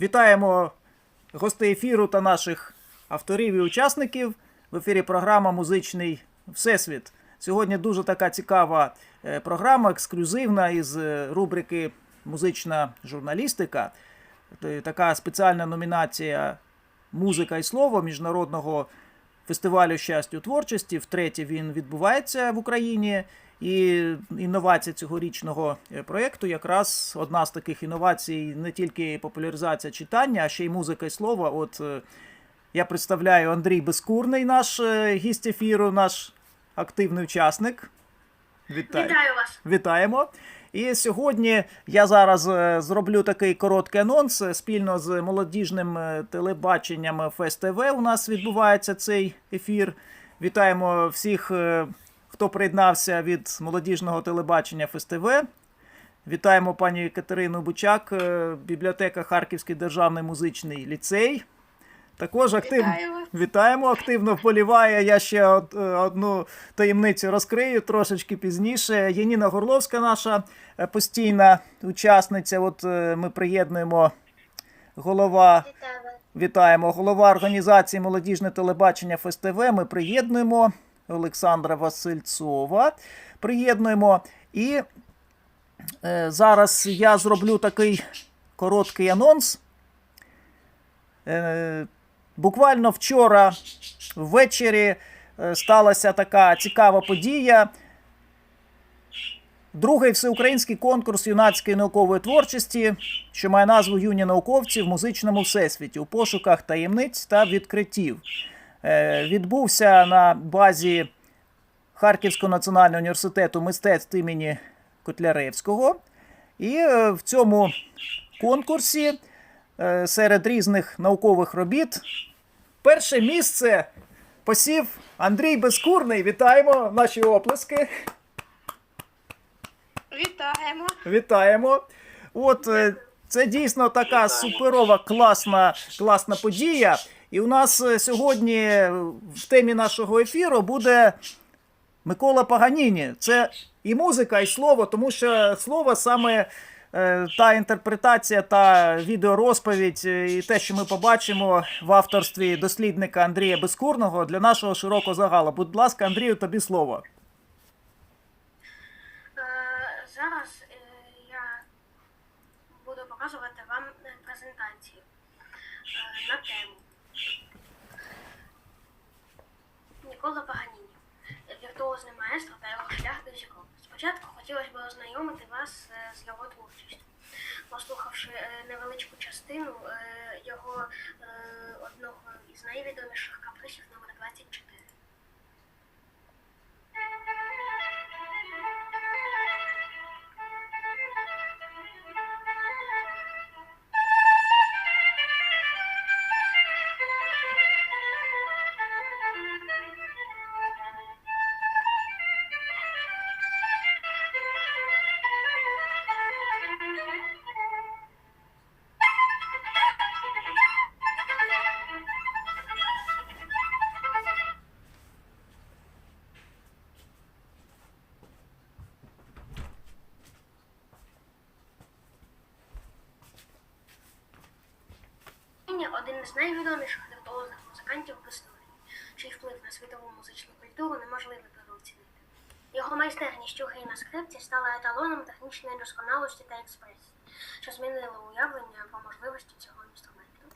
Вітаємо гостей ефіру та наших авторів і учасників. В ефірі програма Музичний Всесвіт. Сьогодні дуже така цікава е, програма, ексклюзивна із е, рубрики Музична журналістика. Така спеціальна номінація Музика і слово міжнародного фестивалю щастя творчості. Втретє він відбувається в Україні. І інновація цьогорічного е, проєкту якраз одна з таких інновацій не тільки популяризація читання, а ще й музика і слово. От е, я представляю Андрій Безкурний, наш е, гість ефіру, наш активний учасник. Вітаю. Вітаю вас. Вітаємо. І сьогодні я зараз зроблю такий короткий анонс спільно з молодіжним телебаченням Фест ТВ. У нас відбувається цей ефір. Вітаємо всіх, хто приєднався від молодіжного телебачення Фест ТВ. Вітаємо пані Катерину Бучак, е, бібліотека Харківський державний музичний ліцей. Також активно Вітаю вас. вітаємо, активно вболіває. Я ще е, одну таємницю розкрию трошечки пізніше. Яніна Горловська, наша е, постійна учасниця. От ми приєднуємо голова. Вітаю вас. Вітаємо голова організації Молодіжне телебачення ФСТВ. Ми приєднуємо Олександра Васильцова. Приєднуємо. І е, зараз я зроблю такий короткий анонс. Е, буквально вчора ввечері е, сталася така цікава подія. Другий всеукраїнський конкурс юнацької наукової творчості, що має назву Юні науковці в музичному всесвіті у пошуках таємниць та відкриттів. Е, Відбувся на базі Харківського національного університету мистецтв імені Котляревського. І е, в цьому конкурсі е, серед різних наукових робіт перше місце посів Андрій Безкурний. Вітаємо наші оплески. Вітаємо. Вітаємо. От це дійсно така суперова, класна, класна подія. І у нас е, сьогодні в темі нашого ефіру буде Микола Паганіні. Це і музика, і слово, тому що слово саме е, та інтерпретація та відеорозповідь, е, і те, що ми побачимо в авторстві дослідника Андрія Безкурного для нашого широкого загалу. Будь ласка, Андрію, тобі слово. Зараз я буду показувати вам презентацію на тему. Нікола Паганіні. Віртуозний маестро та його шлях до зірок. Спочатку хотілося б ознайомити вас е, з його творчістю. Послухавши е, невеличку частину е, його одного із найвідоміших каприсів номер 24. Із найвідоміших віртуозних музикантів в історії, чий вплив на світову музичну культуру неможливо переоцінити. Його майстерність грі на скрипці стала еталоном технічної досконалості та експресії, що змінило уявлення про можливості цього інструменту.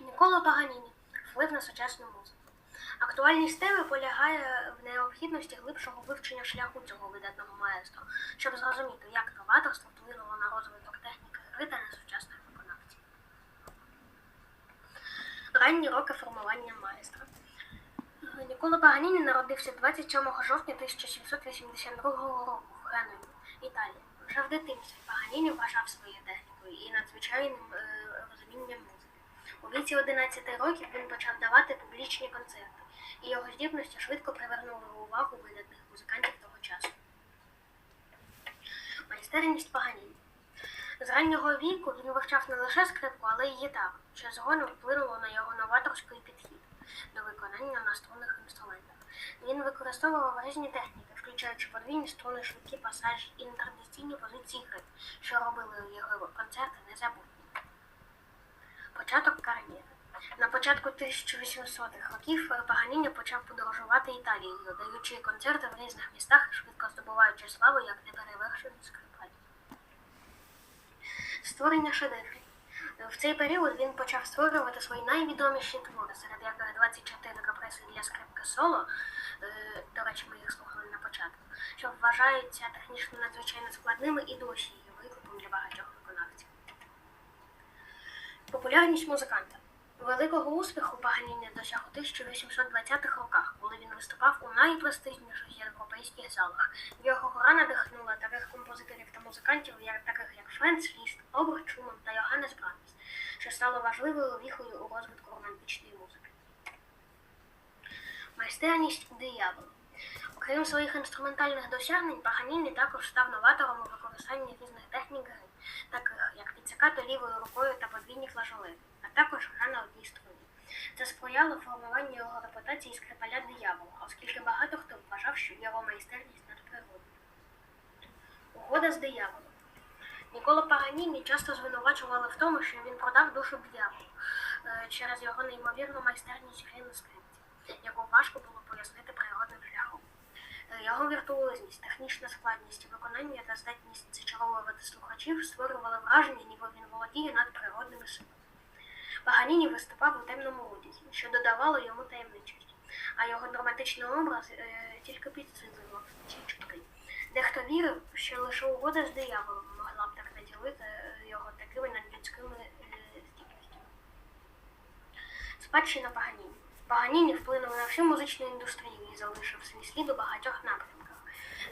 Нікола Паганіні вплив на сучасну музику. Актуальність теми полягає в необхідності глибшого вивчення шляху цього видатного маестро, щоб зрозуміти, як новаторство вплинуло на розвиток техніки гри та на сучасних виконавців. Ранні роки формування майстра. Нікола Паганіні народився 27 жовтня 1782 року в Генуї, Італія. Вже в дитинстві Паганіні вважав своєю технікою і надзвичайним е, розумінням музики. У віці 11 років він почав давати публічні концерти, і його здібності швидко привернули увагу видатних музикантів того часу. Майстерність Паганіні. З раннього віку він вивчав не лише скрипку, але й гітару, що згодом вплинуло на його новаторський підхід до виконання на струнних інструментах. Він використовував різні техніки, включаючи подвійні струни, швидкі пасажі і інтердиційні позиції гри, що робили його концерти незабутніми. Початок кар'єри. На початку 1800-х років Паганіні почав подорожувати Італією, даючи концерти в різних містах швидко здобуваючи славу як неперевершений скрипаль. Створення шедеврів. В цей період він почав створювати свої найвідоміші твори, серед яких 24 капреси для скрипки соло. Е, До речі, ми їх слухали на початку, що вважаються технічно надзвичайно складними і досі є викликом для багатьох виконавців. Популярність музиканта. Великого успіху Паганіні досяг у 1820-х роках, коли він виступав у найпрестижніших європейських залах. Його гора надихнула таких композиторів та музикантів, як таких як Френц Ліст, Оберт Шуман та Йоганнес Брамс, що стало важливою віхою у розвитку романтичної музики. Майстерність дияволу. Окрім своїх інструментальних досягнень, Паганіні також став новатором у використанні різних технік гри, таких як підсикати лівою рукою та подвійні флажолети, а також гра на одній струні. Це сприяло формуванню його репутації скрипаля диявола, оскільки багато хто вважав, що його майстерність надприродна. Угода з дияволом. Ніколо Паганіні часто звинувачували в тому, що він продав душу дияволу е, через його неймовірну майстерність гри на скрипці, яку важко було пояснити природним шляхом. Е, Його віртуозність, технічна складність виконання та здатність зачаровувати слухачів створювали враження, ніби він володіє надприродними силами. Паганіні виступав у темному одязі, що додавало йому таємничості, а його драматичний образ е, тільки підсилював ці чутки. Дехто вірив, що лише угода з дияволом наділити е, його такими надлюдськими е, здібностями. Спадщина Паганіні. Паганіні вплинув на всю музичну індустрію і залишив свій слід у багатьох напрямках.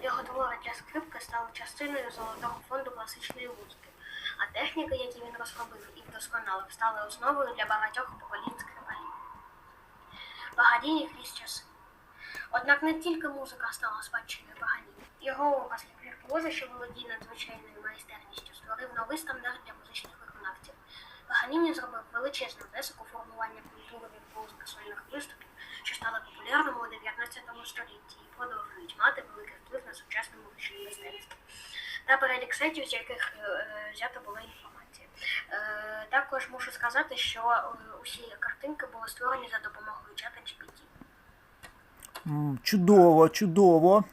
Його твори для скрипки стали частиною золотого фонду класичної музики, а техніки, які він розробив і вдосконалив, стали основою для багатьох поколінь скрипалів. Паганіні крізь часи. Однак не тільки музика стала спадщиною Паганіні. Його образ як що володіє надзвичайною майстерністю, створив новий стандарт для музичних виконавців. Паганіні зробив величезний внесок у формування культури віртуозних сольних виступів, що стали популярними у 19 столітті і продовжують мати великий вплив на сучасне музичне мистецтво. Та перелік сайтів, з яких е, е, взята була інформація. Е, також мушу сказати, що усі картинки були створені за допомогою чата GPT. Чудово, чудово.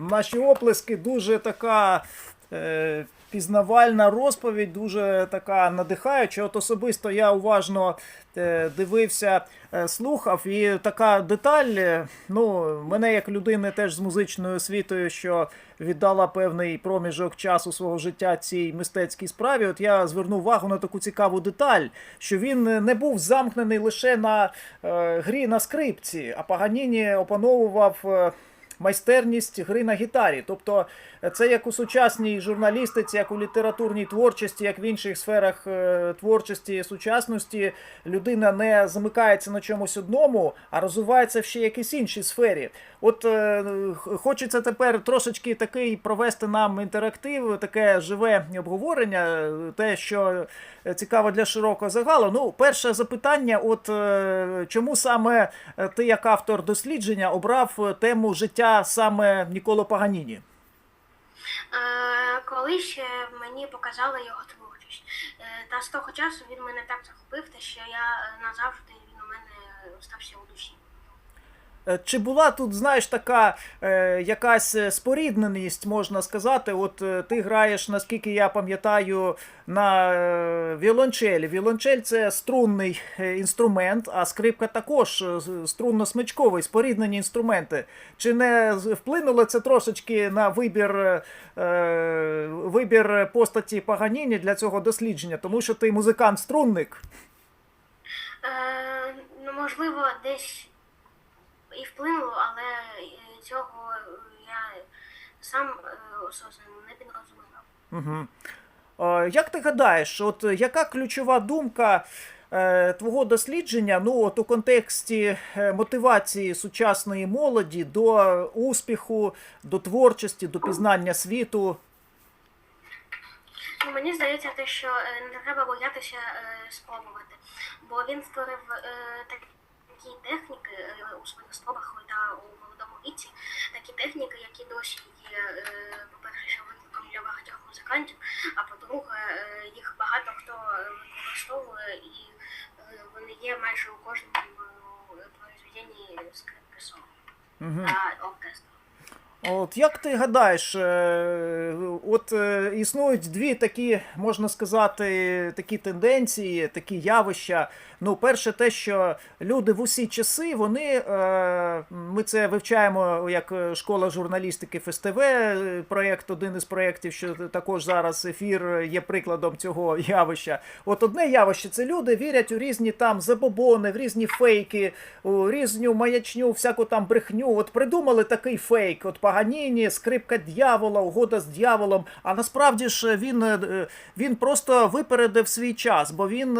Наші оплески дуже така е, пізнавальна розповідь, дуже така надихаюча. От особисто я уважно е, дивився, е, слухав, і така деталь, е, ну, мене як людини теж з музичною освітою, що віддала певний проміжок часу свого життя цій мистецькій справі. От я звернув увагу на таку цікаву деталь, що він не був замкнений лише на е, грі на скрипці, а Паганіні опановував. Майстерність гри на гітарі. Тобто е, це як у сучасній журналістиці, як у літературній творчості, як в інших сферах е, творчості сучасності, людина не замикається на чомусь одному, а розвивається в ще якійсь іншій сфері. От е, хочеться тепер трошечки такий провести нам інтерактив, таке живе обговорення, те, що цікаво для широкого загалу. Ну, перше запитання: от чому саме ти, як автор дослідження, обрав тему життя саме Ніколо Паганіні? Е, колись мені показали його творчість. Е, та з того часу він мене так захопив, те, що я е, назавжди він у мене остався у душі. Е, Чи була тут, знаєш, така е, якась е, спорідненість, можна сказати? От е, ти граєш, наскільки я пам'ятаю, на е, віолончелі. Віолончель це струнний е, інструмент, а скрипка також струнно-смичковий, споріднені інструменти. Чи не вплинуло це трошечки на вибір, е, вибір постаті Паганіні для цього дослідження? Тому що ти музикант-струнник. Е, ну, можливо, десь і вплинуло, але е, цього е, я сам е, не підрозумівав. Угу. Як ти гадаєш, от яка ключова думка твого дослідження ну, от у контексті мотивації сучасної молоді до успіху, до творчості, до пізнання світу? Ну, мені здається, те, що не треба боятися спробувати, бо він створив е, такі техніки е, у своїх спробах та у молодому віці, такі техніки, які досі є, е, по-перше, шовником для багатьох музикантів, а по-друге, е, їх багато хто використовує і вони є майже у кожному произведенні скрипки соло та оркестру. От як ти гадаєш, от існують дві такі, можна сказати, такі тенденції, такі явища. Ну, перше, те, що люди в усі часи, вони е, ми це вивчаємо як е, школа журналістики ФСТВ, е, проєкт, один із проєктів, що також зараз ефір є прикладом цього явища. От одне явище це люди вірять у різні там забобони, в різні фейки, у різню маячню, всяку там брехню. От придумали такий фейк. От Паганіні, скрипка дьявола, угода з дьяволом. А насправді ж він, він просто випередив свій час, бо він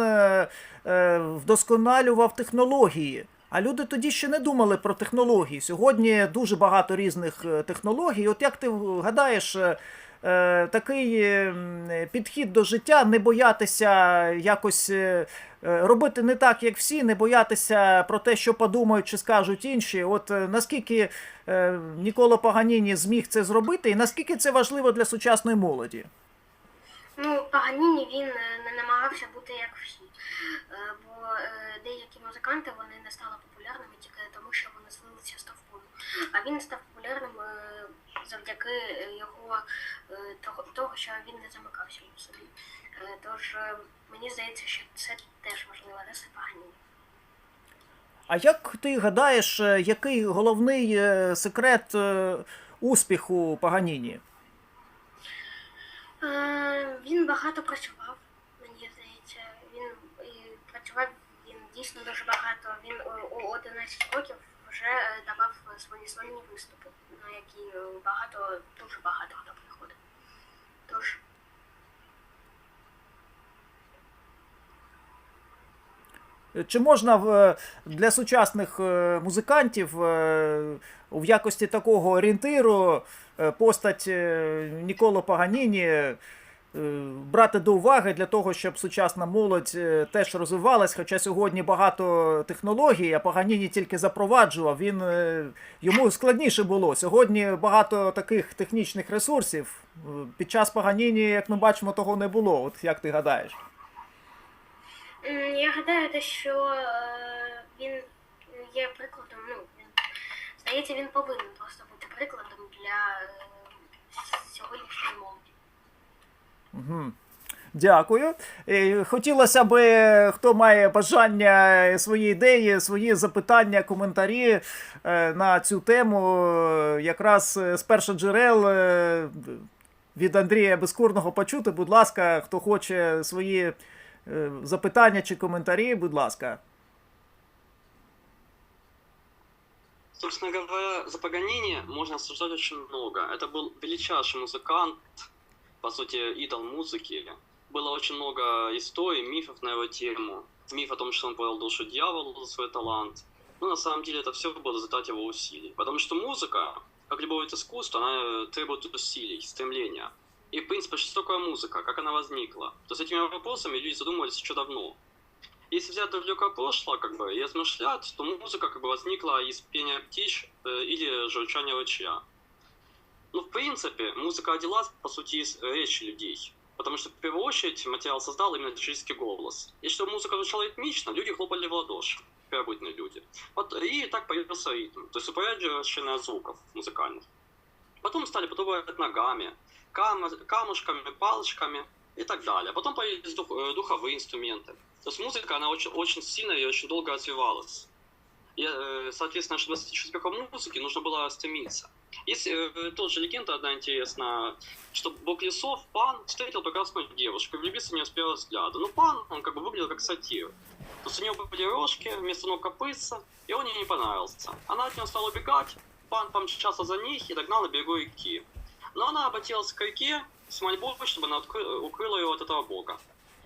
вдосконалював технології. А люди тоді ще не думали про технології. Сьогодні дуже багато різних е, технологій. От як ти гадаєш, е, е, такий е, підхід до життя, не боятися якось е, е, робити не так, як всі, не боятися про те, що подумають чи скажуть інші. От е, наскільки е, Ніколо Паганіні зміг це зробити, і наскільки це важливо для сучасної молоді? Ну, Паганіні він е, не намагався бути як всі, Е, бо е, деякі музиканти вони не стали популярними тільки тому, що вони злилися з товпом. А він став популярним е, завдяки е, його е, того, що він не замикався в собі. Е, Тож е, мені здається, що це теж важлива риса Паганіні. А як ти гадаєш, е, який головний е, секрет е, успіху Паганіні? Е, Він багато працював, мені здається. Він і працював він дійсно дуже багато. Він е, у 11 років вже е, давав свої сольні виступи, на які е, багато, дуже багато хто приходив. Тож Чи можна для сучасних е, музикантів е, в якості такого орієнтиру е, постать е, Ніколо Паганіні е, брати до уваги для того, щоб сучасна молодь е, теж розвивалась? Хоча сьогодні багато технологій, а Паганіні тільки запроваджував. Він е, йому складніше було. Сьогодні багато таких технічних ресурсів. Е, Під час Паганіні, як ми бачимо, того не було. От як ти гадаєш? я гадаю, те, що е, він є прикладом. Ну здається, він повинен просто бути прикладом для е, сьогоднішньої молоді. Угу. Дякую. Е, Хотілося б, е, хто має бажання е, свої ідеї, свої запитання, коментарі е, на цю тему, е, якраз е, з перших джерел е, від Андрія Безкурного почути. Будь ласка, хто хоче свої е, запитання чи коментарі, будь ласка. Собственно говоря, за Паганини можно обсуждать очень много. Это был величайший музыкант, По сути, идол музыки. Было очень много историй, мифов на его тему. Миф о том, что он продал душу дьяволу за свой талант. Но на самом деле это все было результат его усилий. Потому что музыка, как любое вид искусства, она э, требует усилий, стремления. И, в принципе, что такое музыка, как она возникла? То с этими вопросами люди задумывались еще давно. Если взять далекое прошлое, как бы, и размышлять, то музыка как бы возникла из пения птиц э, или журчания ручья. Ну, в принципе, музыка родилась, по сути, из речи людей. Потому что, в первую очередь, материал создал именно человеческий голос. И чтобы музыка звучала ритмично, люди хлопали в ладоши, первобытные люди. Вот, и так появился ритм, то есть упорядоченная звуков музыкальных. Потом стали подобрать ногами, кам- камушками, палочками и так далее. Потом появились дух- э, духовые инструменты. То есть музыка, она очень, очень сильно и очень долго развивалась. И, э, соответственно, чтобы достичь успеха в музыке, нужно было стремиться. Есть э, тоже легенда одна интересная, что бог лесов, Пан, встретил прекрасную девушку и влюбиться с первого взгляда. Ну, Пан, он как бы выглядел как сатир. То есть у него были рожки, вместо ног копытца, и он ей не понравился. Она от него стала убегать, Пан помчался за ней и догнал на берегу реки. Но она обратилась к реке с мольбой, чтобы она укрыла ее от этого бога.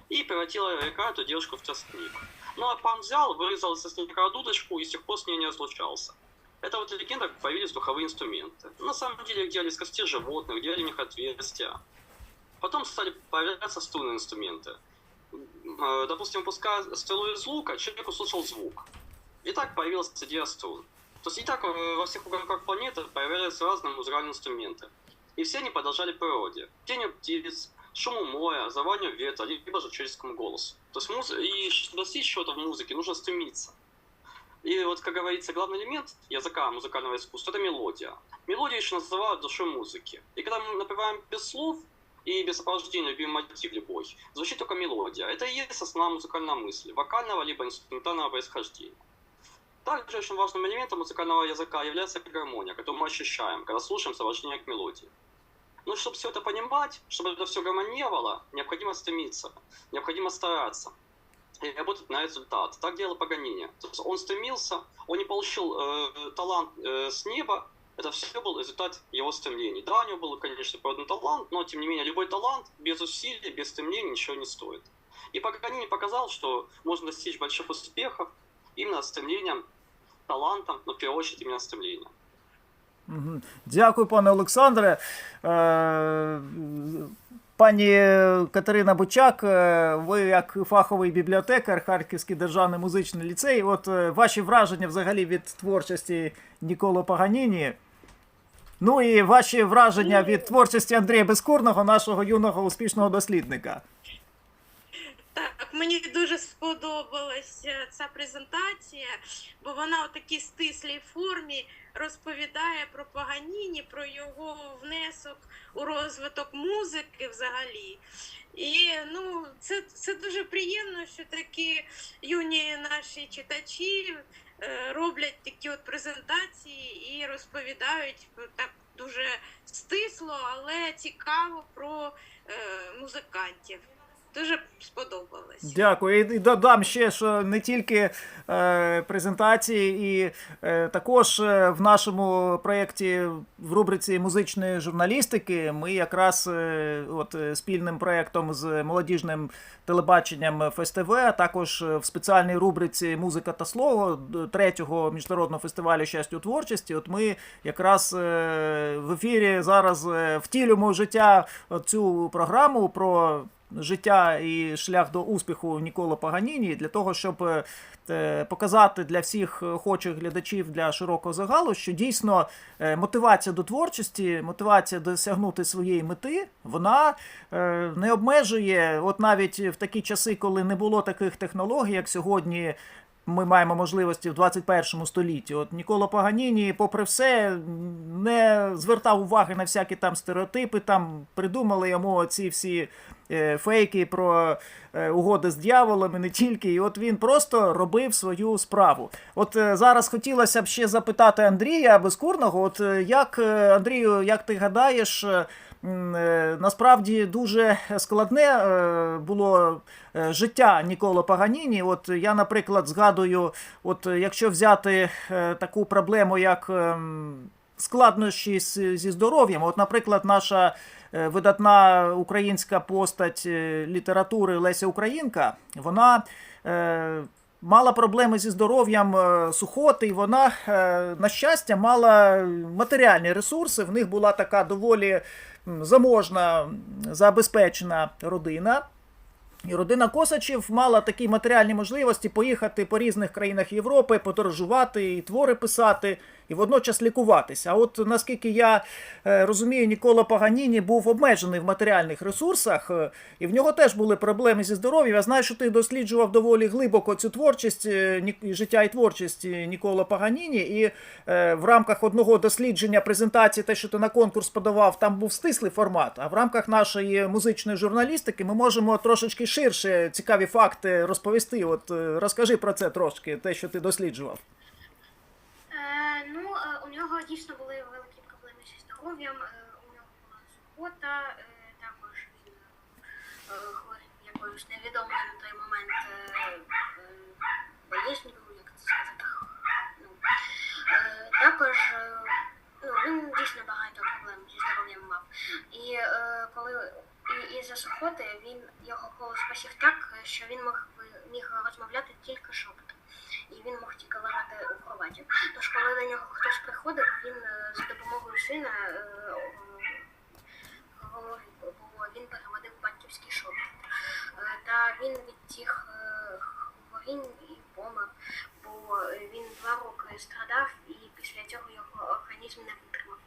И превратила река эту девушку в тростник. Ну а пан взял, вырезал из тростника дудочку и с тех пор с ней не разлучался. Это вот легенда, как появились духовые инструменты. На самом деле их делали из костей животных, делали в них отверстия. Потом стали появляться струнные инструменты. Э, Допустим, пуская стрелу из лука, человек услышал звук. И так появилась идея струн. То есть и так э, во всех уголках планеты появлялись разные музыкальные инструменты. И все они продолжали природе. Пению птиц, шуму моря, заванию ветра, либо же человеческому голосу. То есть муз... и достичь чего-то в музыке, нужно стремиться. И вот, как говорится, главный элемент языка музыкального искусства – это мелодия. Мелодию еще называют душой музыки. И когда мы напеваем без слов и без сопровождения любимый мотив любой, звучит только мелодия. Это и есть основная музыкальная мысль, вокального либо инструментального происхождения. Также очень важным элементом музыкального языка является гармония, которую мы ощущаем, когда слушаем сопровождение к мелодии. Но чтобы все это понимать, чтобы это все гармонировало, необходимо стремиться, необходимо стараться и работать на результат. Так делал Паганини. Он стремился, он не получил э, талант э, с неба, это все был результат его стремлений. Да, у него был, конечно, природный талант, но, тем не менее, любой талант без усилий, без стремлений ничего не стоит. И Паганини показал, что можно достичь больших успехов именно стремлением, талантом, но в первую очередь именно стремлением. Дякую, пане Олександре. Е, Пані Катерина Бучак, е, ви як фаховий бібліотекар Харківський державний музичний ліцей. От е, ваші враження взагалі від творчості Ніколо Паганіні. Ну і ваші враження від творчості Андрія Безкурного, нашого юного успішного дослідника. Мені дуже сподобалася ця презентація, бо вона у такій стислій формі розповідає про Паганіні, про його внесок у розвиток музики взагалі. І ну, це, це дуже приємно, що такі юні наші читачі е, роблять такі от презентації і розповідають так дуже стисло, але цікаво про е, музикантів. Дуже сподобалось. Дякую. І додам ще, що не тільки е, презентації, і е, також е, в нашому проєкті в рубриці музичної журналістики ми якраз е, от, е, спільним проєктом з молодіжним телебаченням ФСТВ, а також е, в спеціальній рубриці Музика та слово третього міжнародного фестивалю щастя у творчості. От ми якраз е, в ефірі зараз втілюємо життя цю програму про життя і шлях до успіху Нікола Паганіні для того, щоб е, е, показати для всіх охочих глядачів для широкого загалу, що дійсно е, мотивація до творчості, мотивація досягнути своєї мети, вона не обмежує, от навіть в такі часи, коли не було таких технологій, як сьогодні. Ми маємо можливості в 21 столітті. От Ніколо Паганіні, попри все, не звертав уваги на всякі там стереотипи, там придумали йому ці всі е, фейки про е, угоди з дьяволом не тільки. І от він просто робив свою справу. От е, зараз хотілося б ще запитати Андрія Безкурного. От як Андрію, як ти гадаєш? Е, Насправді дуже складне е, було е, життя Ніколо Паганіні. От я, наприклад, згадую, от якщо взяти таку проблему, як ем, складнощі зі здоров'ям, от, наприклад, наша видатна українська постать літератури Леся Українка, вона. Мала проблеми зі здоров'ям е, сухоти, і вона, е, на щастя, мала матеріальні ресурси. В них була така доволі заможна, забезпечена родина. І родина Косачів мала такі матеріальні можливості поїхати по різних країнах Європи, подорожувати, і твори писати, і водночас лікуватися. А от наскільки я е, розумію, Нікола Паганіні був обмежений в матеріальних ресурсах, е, і в нього теж були проблеми зі здоров'ям. Я знаю, що ти досліджував доволі глибоко цю творчість, е, життя і творчість Нікола Паганіні, і в рамках одного дослідження презентації, те, що ти на конкурс подавав, там був стислий формат. А в рамках нашої музичної журналістики ми можемо трошечки ширше цікаві факти розповісти. От розкажи про це трошки, те, що ти досліджував. Нього дійсно були великі проблеми зі здоров'ям. Е, у нього була сухота, е, також він е, якоюсь невідомою на той момент болезнью, як це сказати. Ну, також ну, він дійсно багато проблем зі здоров'ям мав. І коли і, із-за сухоти він його голос посів так, що він мог, міг розмовляти тільки шепотом. І він мог тільки лежати у кроваті. Тож, коли до нього хтось він е, за допомогою сина е, говорив, бо він переводив батьківський. Е, Та він від цих е, хворінь і помер, бо він два роки страдав і після цього його організм не витримав.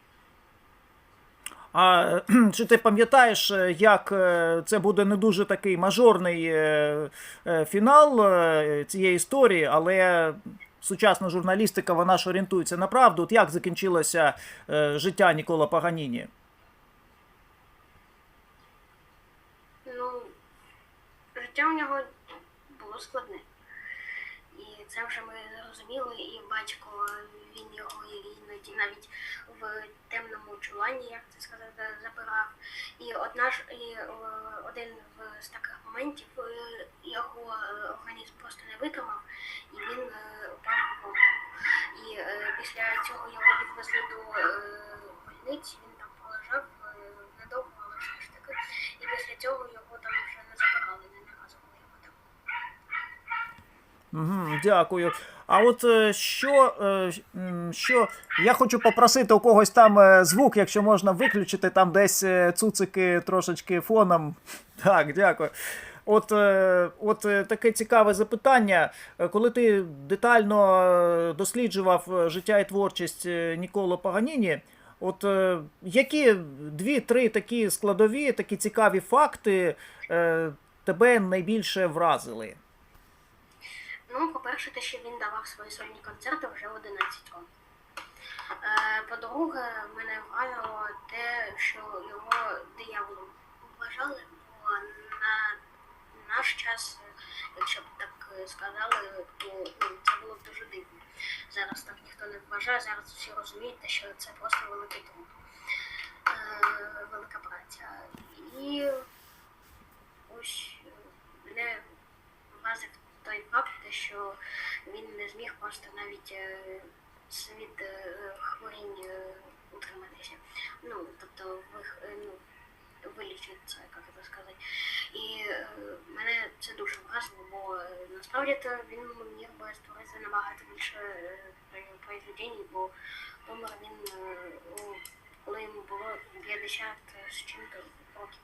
А чи ти пам'ятаєш, е, як е, це буде не дуже такий мажорний е, е, фінал е, цієї історії, але сучасна журналістика, вона ж орієнтується на правду. От як закінчилося е, життя Нікола Паганіні? Ну, життя у нього було складне. І це вже ми зрозуміли, і батько він його іноді навіть в темному чуланні, як це сказати, забирав. І одна ж і е, один з таких моментів е, його е, організм просто не витримав, і він після цього його відвезли до е, больниці, він там полежав е, недовго, але ж таки. І після цього його там вже не забирали, не наказували його там. Угу, дякую. А от е, що, е, що я хочу попросити у когось там е, звук, якщо можна виключити, там десь е, цуцики трошечки фоном. Так, дякую. От, е, от е, таке цікаве запитання. Е, Коли ти детально досліджував життя і творчість Ніколо Паганіні, от які дві-три такі складові, такі цікаві факти тебе найбільше вразили? Ну, по-перше, те, що він давав свої сольні концерти вже в 11 років. По-друге, мене вразило те, що його дияволом вважали, бо на наш час, е, якщо б так е, сказали, то ну, це було б дуже дивно. Зараз так ніхто не вважає, зараз всі розуміють, що це просто великий труд, е, велика праця. І ось мене вразив той факт, що він не зміг просто навіть с- від е, хворінь утриматися. Ну, тобто ну, вилічитися, як це сказати. І е, мене це дуже вразило, бо е, насправді то він міг би створити набагато більше е, про- произведень, бо помер він, коли йому було 50 з чим-то років.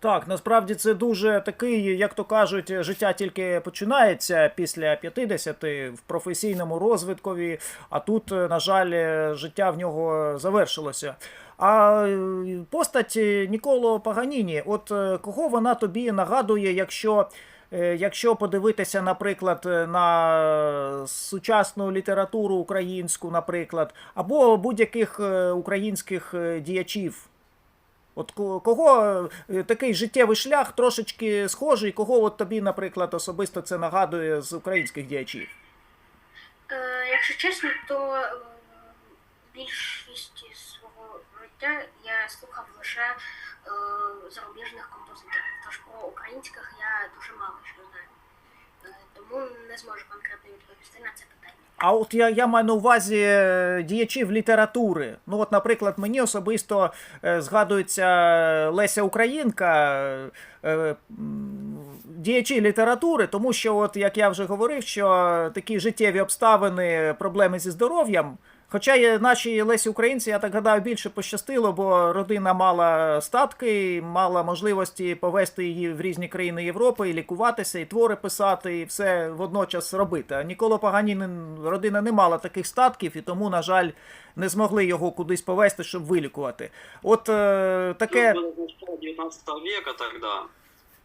Так, насправді це дуже такий, як то кажуть, життя тільки починається після 50 в професійному розвиткові, а тут, на жаль, життя в нього завершилося. А е, постать Ніколо Паганіні, от е, кого вона тобі нагадує, якщо. е, Якщо подивитися, наприклад, е, на сучасну літературу українську, наприклад, або будь-яких е, українських е, діячів, От кого е, такий життєвий шлях трошечки схожий, кого от тобі, наприклад, особисто це нагадує з українських діячів? Е, якщо чесно, то е, більшість свого життя я слухав лише е, зарубіжних композиторів. Тож про українських я дуже мало що знаю. Е, тому не зможу конкретно відповісти на це питання. А от я, я маю на увазі е, діячів літератури. Ну, от, наприклад, мені особисто згадується Леся Українка, діячі літератури, тому що, от як я вже говорив, що такі життєві обставини, проблеми зі здоров'ям. Хоча є нашій Лесі Українці, я так гадаю, більше пощастило, бо родина мала статки, мала можливості повести її в різні країни Європи, і лікуватися, і твори писати, і все водночас робити. А Ніколо Паганін родина не мала таких статків, і тому, на жаль, не змогли його кудись повести, щоб вилікувати. От е, таке. Ну, было начало 19 века тогда,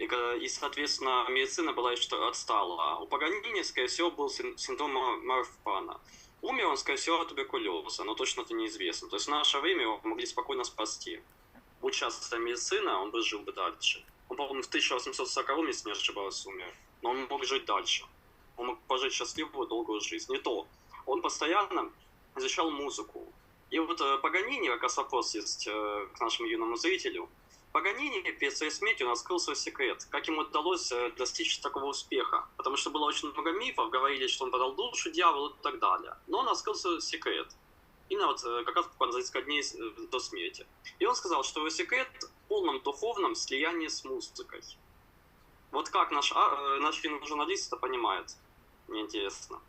и, ка- и, соответственно, медицина была еще отстала. А У Паганини, скорее всего, был син- синдром Мар- Марфана. Умер он, скорее всего, от туберкулеза, но точно это неизвестно. То есть в наше время его могли спокойно спасти. Будь часто медицина, он бы жил бы дальше. Он, по-моему, в 1840, если не ошибаюсь, умер. Но он мог жить дальше. Он мог пожить счастливую, долгую жизнь. Не то. Он постоянно изучал музыку. И вот э, Паганини, как раз вопрос есть э, к нашему юному зрителю. Паганини перед своей смертью раскрыл свой секрет, как ему удалось э, достичь такого успеха. Потому что было очень много мифов, говорили, что он продал душу дьяволу и так далее. Но он раскрыл свой секрет. Именно вот э, как раз за несколько дней э, до смерти. И он сказал, что его секрет в полном духовном слиянии с музыкой. Вот как наш, а, наш журналист это понимает? Мне интересно.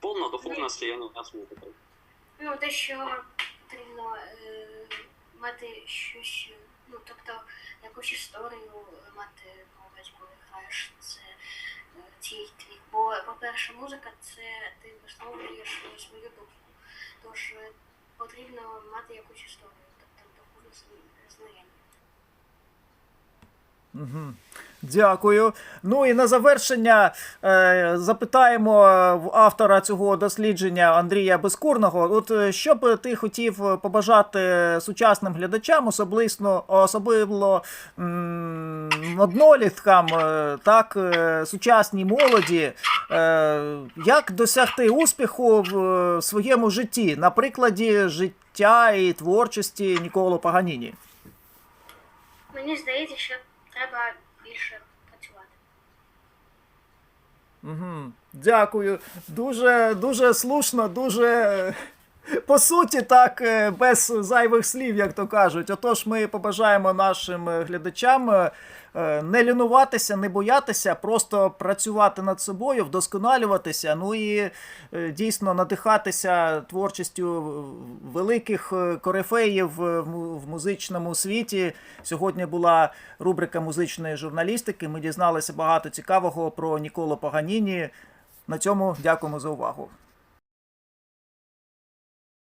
Полное духовное слияние с музыкой. Ну, те, що потрібно е, мати щось, ну, тобто якусь історію мати увазі, коли граєш це е, твій. Бо, по-перше, музика це ти висловлюєш свою думку. Тож е, потрібно мати якусь історію, тобто духовне зн- знання. Дякую. Ну і на завершення е, запитаємо автора цього дослідження Андрія Безкурного. От е, що б ти хотів побажати сучасним глядачам, особливо, особливо одноліткам, е, так, е, сучасній молоді, е, як досягти успіху в е, своєму житті на прикладі життя і творчості Ніколо Паганіні? Мені здається, що треба більше працювати. Угу. Дякую. Дуже, дуже слушно, дуже по суті, так, е, без зайвих слів, як то кажуть. Отож, ми побажаємо нашим е, глядачам е, не лінуватися, не боятися, просто працювати над собою, вдосконалюватися, ну і дійсно надихатися творчістю великих корифеїв в музичному світі. Сьогодні була рубрика музичної журналістики. Ми дізналися багато цікавого про Ніколо Паганіні. На цьому дякуємо за увагу.